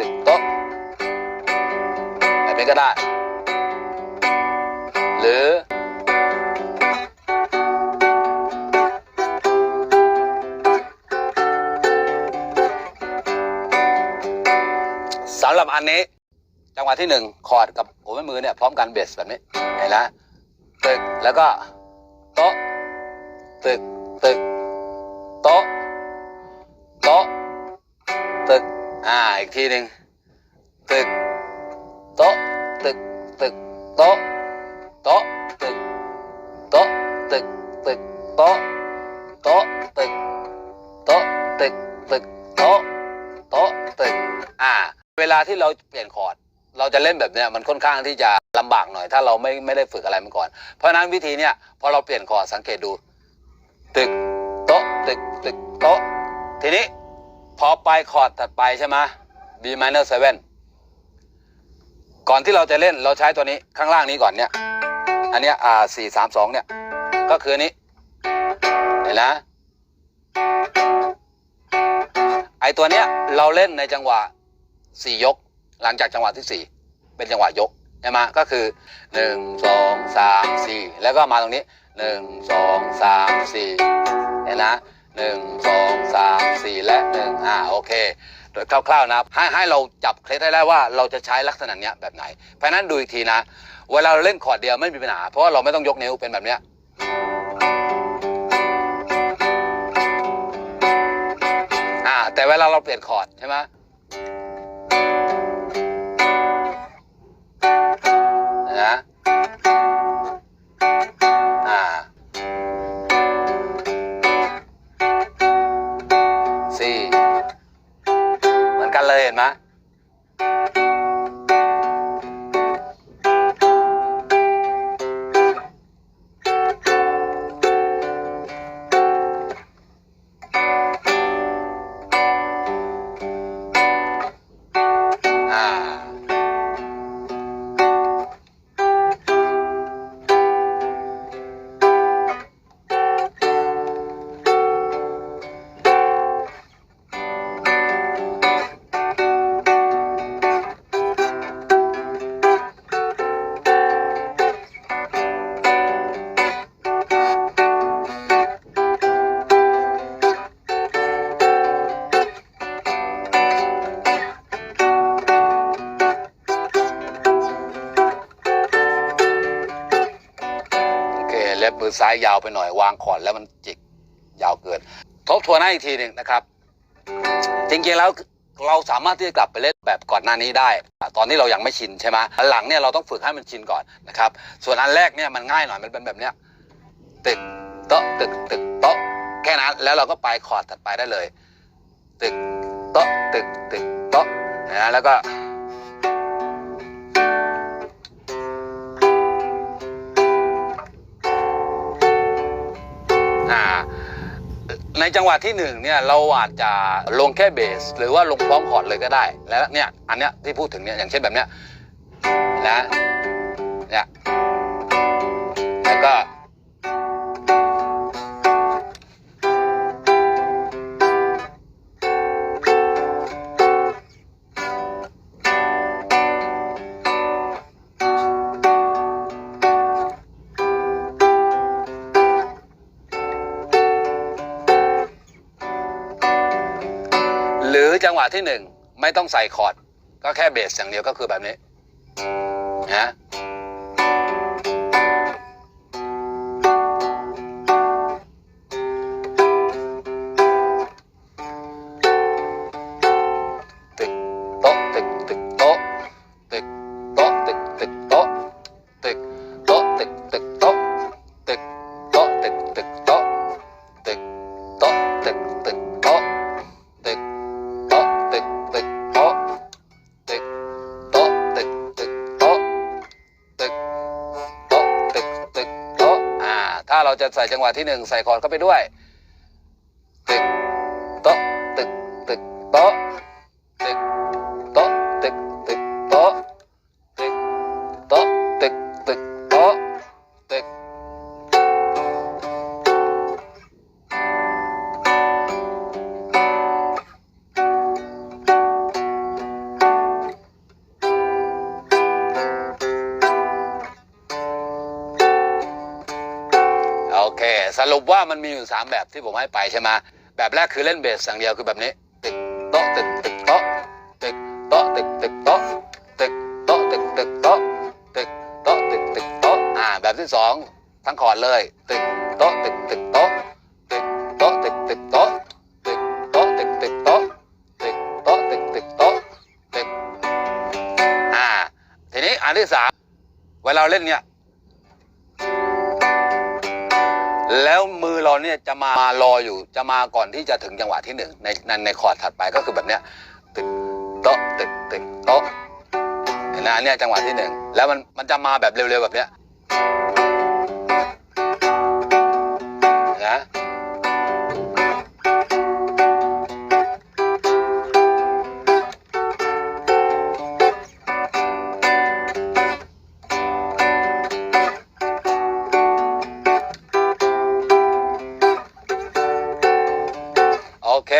ตึกโต๊ะแบบนี้ก็ได้ หรือ สำหรับอันนี้ จังหวะที่หนึ่งคอร์ดกับหัวแม่มือเนี่ยพร้อมกันเบสแบบนี้เห็นไหมตึกแล้วก็ โต๊ะ ตึก ตึก อีกทีหนึ่งตึกโต๊ะตึกตึกโต๊ะโต๊ะตึกโต๊ะตึกตึกโต๊ะโต๊ะตึกโต๊ะตึกตึกโต๊ะโต๊ะตึกอ่า เวลาที่เราเปลี่ยนคอร์ดเราจะเล่นแบบเนี้ยมันค่อนข้างที่จะลำบากหน่อย ถ้าเราไม่ไม่ได้ฝึกอะไรมาก่อน เพราะฉะนั้นวิธีเนี้ยพอเราเปลี่ยนคอร์ดสังเกตดู ตึกโต๊ะตึกตึกโต๊ะทีนี้พอไปคอร์ดถัดไปใช่ไหม B minor 7ก่อนที่เราจะเล่นเราใช้ตัวนี้ข้างล่างนี้ก่อนเนี่ย อันเนี้ยอ่าสี่สามสองเนี่ย ก็คือนี้ เห็นนะ ไอตัวเนี้ยเราเล่นในจังหวะสี่ยก หลังจากจังหวะที่สี่เป็นจังหวะยกใช่ไหมก็คือหนึ่งสองสามสี่แล้วก็มาตรงนี้หนึ่งสองสามสี่เห็นนะหนึ่งสองสามสี่และหนึ่งอ่าโอเค คร่าวๆนะให้ให้เราจับเคล็ดได้แล้วว่าเราจะใช้ลักษณะเนี้ยแบบไหน เพราะนั้นดูอีกทีนะ เวลาเราเล่นคอร์ดเดียวไม่มีปัญหา เพราะว่าเราไม่ต้องยกนิ้วเป็นแบบเนี้ยอ่าแต่เวลาเราเปลี่ยนคอร์ดใช่ไหม เล็บมือซ้ายยาวไปหน่อยวางคอร์ดแล้วมันจิกยาวเกิน ทบทวนให้อีกทีหนึ่งนะครับ จริงๆแล้วเราสามารถที่จะกลับไปเล่นแบบก่อนหน้านี้ได้ ตอนนี้เรายังไม่ชินใช่ไหมอันหลังเนี่ยเราต้องฝึกให้มันชินก่อนนะครับ ส่วนอันแรกเนี่ยมันง่ายหน่อยมันเป็นแบบเนี้ยตึกโต๊ะตึกตึกโต๊ะแค่นั้นแล้วเราก็ไปคอร์ดถัดไปได้เลย ตึกโต๊ะตึกตึกโต๊ะนะแล้วก็ ในจังหวะที่หนึ่งเนี่ยเราอาจจะลงแค่เบส หรือว่าลงพร้อมคอร์ดเลยก็ได้ แล้วเนี่ยอันเนี้ยที่พูดถึงเนี่ยอย่างเช่นแบบเนี้ยนะเนี่ยะที่หนึ่งไม่ต้องใส่คอร์ดก็แค่เบสอย่างเดียวก็คือแบบนี้นะ ถ้าเราจะใส่จังหวะที่หนึ่งใส่คอร์ดเข้าไปด้วย ตึกโต๊ะตึกตึกโต๊ะ สรุปว่ามันมีอยู่สามแบบที่ผมให้ไปใช่ไหมแบบแรกคือเล่นเบสอย่างเดียวคือแบบนี้ตึกโต๊ะตึกตึกโต๊ะตึกโต๊ะตึกตึกโต๊ะตึกโต๊ะตึกตึกโต๊ะตึกโต๊ะตึกตึกโต๊ะอ่าแบบที่สองทั้งคอร์ดเลยตึกโต๊ะตึกตึกโต๊ะตึกโต๊ะตึกตึกโต๊ะตึกโต๊ะตึกตึกโต๊ะตึกโต๊ะตึกตึกโต๊ะตึกอ่าทีนี้อันที่สามเวลาเราเล่นเนี่ย แล้วมือเราเนี่ยจะมารออยู่จะมาก่อนที่จะถึงจังหวะที่หนึ่งในในในคอร์ดถัดไปก็คือแบบเนี้ยตึกโต๊ะตึกตึกโต๊ะเห็นไหมเนี่ยจังหวะที่หนึ่งแล้วมันมันจะมาแบบเร็วๆแบบเนี้ย โอเค